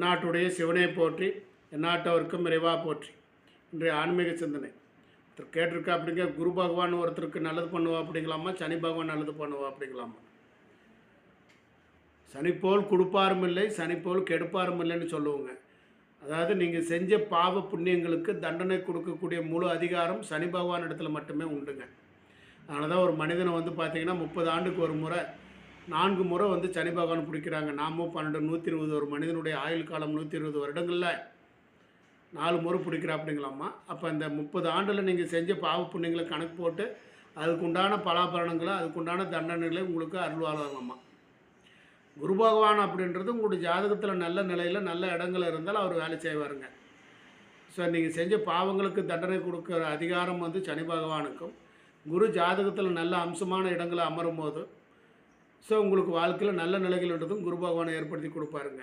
எந்நாட்டுடைய சிவனை போற்றி எந்நாட்டவருக்கும் விரைவாக போற்றி. இன்றைய ஆன்மீக சிந்தனை. ஒருத்தர் கேட்டிருக்கா அப்படிங்க குரு பகவான் ஒருத்தருக்கு நல்லது பண்ணுவா அப்படிங்களாமா சனி பகவான் நல்லது பண்ணுவா அப்படிங்களாமா? சனி போல் கொடுப்பாரும் இல்லை சனி போல் கெடுப்பாரும் இல்லைன்னு சொல்லுவோங்க. அதாவது நீங்கள் செஞ்ச பாவ புண்ணியங்களுக்கு தண்டனை கொடுக்கக்கூடிய முழு அதிகாரம் சனி பகவான் இடத்துல மட்டுமே உண்டுங்க. அதனால தான் ஒரு மனிதனை வந்து பார்த்திங்கன்னா முப்பது ஆண்டுக்கு ஒரு முறை நான்கு முறை வந்து சனி பகவான் பிடிக்கிறாங்க. நாமும் பன்னெண்டு நூற்றி இருபது ஒரு மனிதனுடைய ஆயுள் காலம் நூற்றி இருபது வருடங்களில் நாலு முறை பிடிக்கிறா அப்படிங்களாம்மா அப்போ அந்த முப்பது ஆண்டில் நீங்கள் செஞ்ச பாவ புண்ணியங்களை கணக்கு போட்டு அதுக்குண்டான பலாபரணங்களை அதுக்குண்டான தண்டனைகளை உங்களுக்கு அருள்வாளர்களாம்மா குரு பகவான் அப்படின்றது உங்களுடைய ஜாதகத்தில் நல்ல நிலையில் நல்ல இடங்கள் இருந்தால் அவர் வேலை செய்வாருங்க. ஸோ நீங்கள் செஞ்ச பாவங்களுக்கு தண்டனை கொடுக்குற அதிகாரம் வந்து சனி பகவானுக்கும். குரு ஜாதகத்தில் நல்ல அம்சமான இடங்களை அமரும் போது ஸோ உங்களுக்கு வாழ்க்கையில் நல்ல நிலைகள்ன்றதும் குரு பகவானை ஏற்படுத்தி கொடுப்பாருங்க.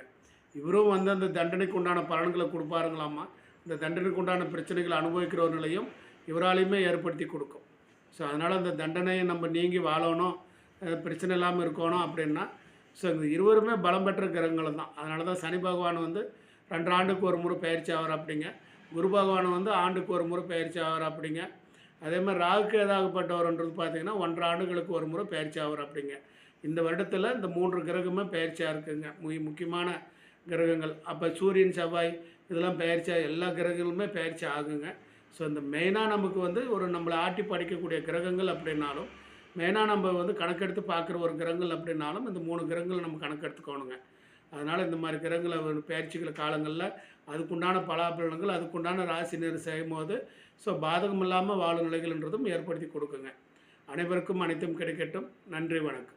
இவரும் வந்து அந்த தண்டனைக்கு உண்டான பலன்களை கொடுப்பாருங்களாமா இந்த தண்டனைக்கு உண்டான பிரச்சனைகளை அனுபவிக்கிற ஒரு நிலையும் இவராலையுமே ஏற்படுத்தி கொடுக்கும். ஸோ அதனால் அந்த தண்டனையை நம்ம நீங்கி வாழணும். பிரச்சனை இல்லாமல் இருக்கணும் அப்படின்னா ஸோ இந்த இருவருமே பலம் பெற்ற கிரகங்கள் தான். அதனால தான் சனி பகவான் வந்து ரெண்டு ஆண்டுக்கு ஒரு முறை பயிற்சி ஆவார் அப்படிங்க. குரு பகவான் வந்து ஆண்டுக்கு ஒரு முறை பயிற்சி ஆவார் அப்படிங்க. அதே மாதிரி ராகுக்கு ஏதாகப்பட்டவர்ன்றது பார்த்தீங்கன்னா ஒன்றரை ஆண்டுகளுக்கு ஒரு முறை பயிற்சி ஆவார் அப்படிங்க. இந்த வருடத்தில் இந்த மூன்று கிரகமே பயிற்சியாக இருக்குங்க. மு முக்கியமான கிரகங்கள். அப்போ சூரியன் செவ்வாய் இதெல்லாம் பயிற்சியாக எல்லா கிரகங்களுமே பயிற்சி ஆகுங்க. ஸோ இந்த மெயினாக நமக்கு வந்து ஒரு நம்மளை ஆட்டி படிக்கக்கூடிய கிரகங்கள் அப்படின்னாலும் மெயினாக நம்ம வந்து கணக்கெடுத்து பார்க்குற ஒரு கிரகங்கள் அப்படின்னாலும் இந்த மூணு கிரகங்கள் நம்ம கணக்கெடுத்துக்கணுங்க. அதனால் இந்த மாதிரி கிரகங்களை பயிற்சிக்கிற காலங்களில் அதுக்குண்டான பலாபலன்கள் அதுக்குண்டான ராசி நேர் செய்யும் போது ஸோ பாதகம் இல்லாமல் வாழும் நிலைகள்ன்றதும் ஏற்படுத்தி கொடுக்குங்க. அனைவருக்கும் அனைத்தும் கிடைக்கட்டும். நன்றி வணக்கம்.